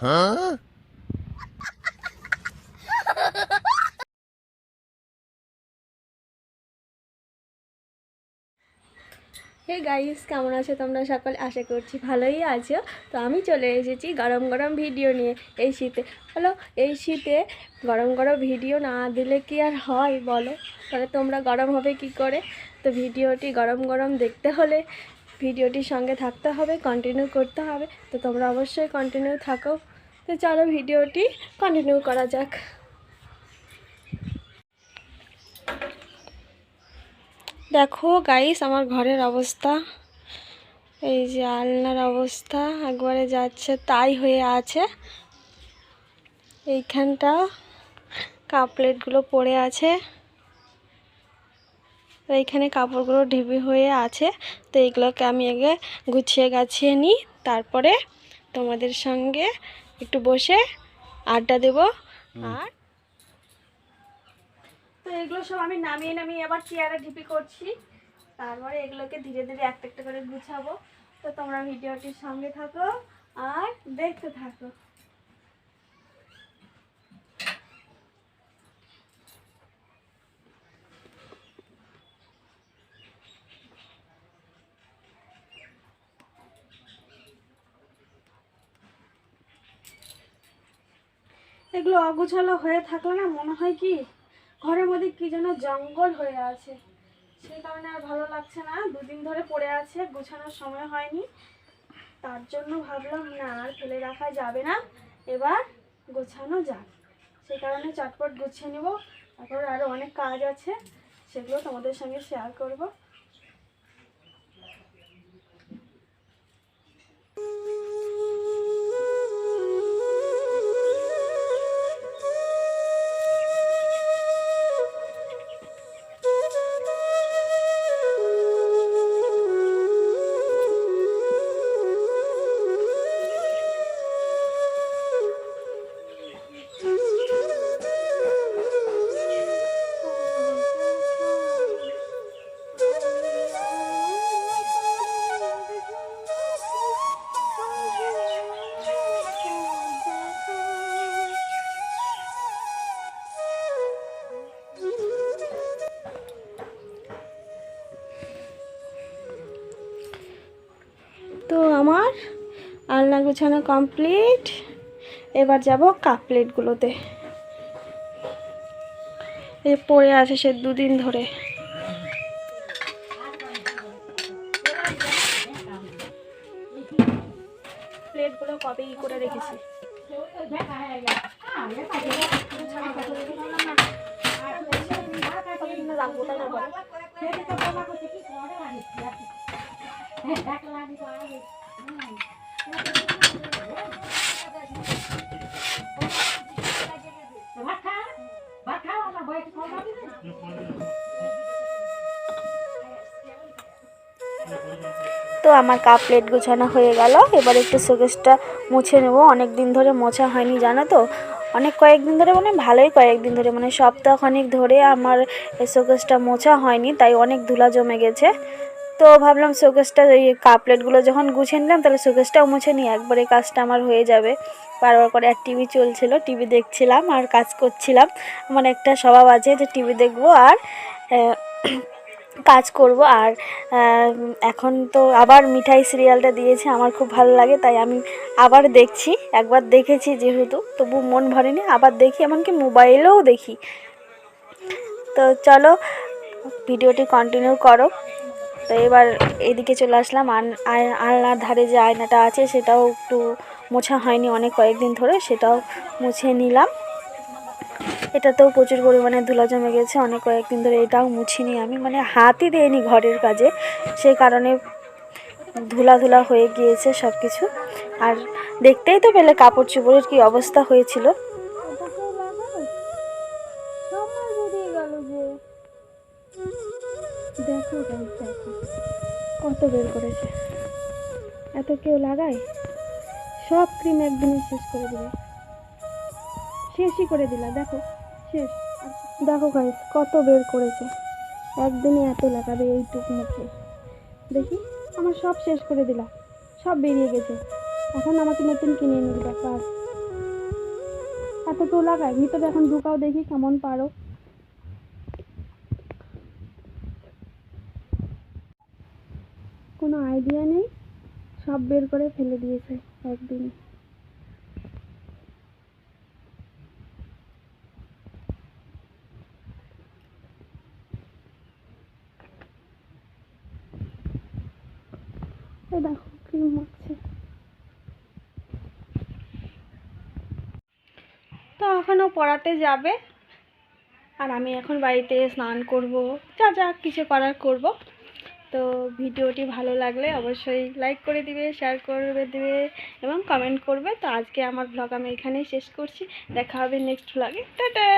Huh? Hey guys কেমন আছো তোমরা সকলে? আশা করছি ভালোই আছো। তো আমি চলে এসেছি গরম গরম ভিডিও নিয়ে এই শীতে। হলো এই শীতে গরম গরম ভিডিও না দিলে কি আর হয় বলো? তাহলে তোমরা গরম হবে কি করে? তো ভিডিওটি গরম গরম দেখতে হলে ভিডিওটির সঙ্গে থাকতে হবে কন্টিনিউ করতে হবে। তো তোমরা অবশ্যই কন্টিনিউ থাকো। তো চলো ভিডিওটি কন্টিনিউ করা যাক। দেখো গাইস আমার ঘরের অবস্থা। এই যে আলনার অবস্থা একবারে যাচ্ছে তাই হয়ে আছে। এইখানটা কাপ প্লেটগুলো পড়ে আছে। এইখানে কাপড়গুলো ঢিবি হয়ে আছে। তো এইগুলোকে আমি আগে গুছিয়ে গাছিয়ে নিই তারপরে তোমাদের সঙ্গে একটু বসে আড্ডা দেব। আর তো এগুলো সব আমি নামিয়ে নামিয়ে আবার চেয়ারে ঢিপি করছি। তারপরে এগুলোকে ধীরে ধীরে একটা একটা করে গুছাবো। তো তোমরা ভিডিওটির সঙ্গে থাকো আর দেখতে থাকো। এগুলো অগুছালো হয়ে থাকলে না মনে হয় কি ঘরের মধ্যে কি যেন জঙ্গল হয়ে আছে। সেই কারণে আর ভালো লাগছে না। দুদিন ধরে পড়ে আছে, গোছানোর সময় হয়নি। তার জন্য ভাবলাম, না, আর ফেলে রাখা যাবে না। এবার গোছানো যাক। সেই কারণে চটপট গুছিয়ে নেব। তারপর আরও অনেক কাজ আছে, সেগুলো তোমাদের সঙ্গে শেয়ার করব। তো আমার আলনা গুছানো কমপ্লিট এবার যাব কাপ প্লেটগুলোতে এ পড়ে আছে সে দুদিন ধরে। প্লেটগুলো কবে ই করে রেখেছি? তো আমার কাপ প্লেট গোছানো হয়ে গেল। এবার একটু শোকেসটা মুছে নেব। অনেক দিন ধরে মোছা হয়নি, জানো তো? অনেক কয়েকদিন ধরে মানে ভালোই কয়েকদিন ধরে মানে সপ্তাহখানিক ধরে আমার শোকেসটা মোছা হয়নি, তাই অনেক ধুলা জমে গেছে। তো ভাবলাম শোকেসটা, এই কাপ প্লেটগুলো যখন গুছিয়ে নিলাম, তাহলে শোকেসটাও মুছে নিই, একবারে কাজটা আমার হয়ে যাবে। বারবার করে আর টিভি চলছিল টিভি দেখছিলাম আর কাজ করছিলাম। আমার একটা স্বভাব আছে যে টিভি দেখব আর কাজ করব আর এখন তো আবার মিঠাই সিরিয়ালটা দিয়েছে, আমার খুব ভালো লাগে, তাই আমি আবার দেখছি, একবার দেখেছি যেহেতু, তবু মন ভরেনি, আবার দেখি, এমনকি মোবাইলেও দেখি। তো চলো, ভিডিওটি কন্টিনিউ করো। তো এবার এদিকে চলে আসলাম আলনার ধারে যে আয়নাটা আছে, সেটাও একটু মোছা হয়নি অনেক কয়েকদিন ধরে, সেটাও মুছে নিলাম। এটাতেও প্রচুর পরিমাণে ধুলা জমে গেছে, অনেক কয়েকদিন ধরে এটাও মুছিনি আমি মানে হাতই দিইনি ঘরের কাজে, সেই কারণে ধুলা ধুলা হয়ে গিয়েছে সব কিছু আর দেখতেই তো পেলে কাপড় চোপড়ের কী অবস্থা হয়েছিল। দেখো কত বের করেছে? এত কেউ লাগায়? সব ক্রিম একদিনই শেষ করে দিবে শেষই করে দিলা, দেখো। শেষ। দেখো গাইস কত বের করেছে। একদিনই এত লাগাবে এইটুক মুখে। দেখি, আমার সব শেষ করে দিলাম সব বেরিয়ে গেছে। এখন আমাকে নতুন কিনে এনে বাস। এত তো লাগাই ভিতরে এখন ঢুকাও দেখি কেমন পারো। কোনো আইডিয়া নেই? সব বের করে ফেলে দিয়েছে একদিন। এই দেখো ক্রিম মাখছে তো এখনও পড়াতে যাবে, আর আমি এখন বাড়িতে স্নান করব। যা যা কিছু করার করব। তো ভিডিওটি ভালো লাগলে অবশ্যই লাইক করে দিবে শেয়ার করবে দিবে, এবং কমেন্ট করবে। তো আজকে আমার ব্লগ আমি এখানেই শেষ করছি। দেখা হবে নেক্সট ব্লগে টাটা!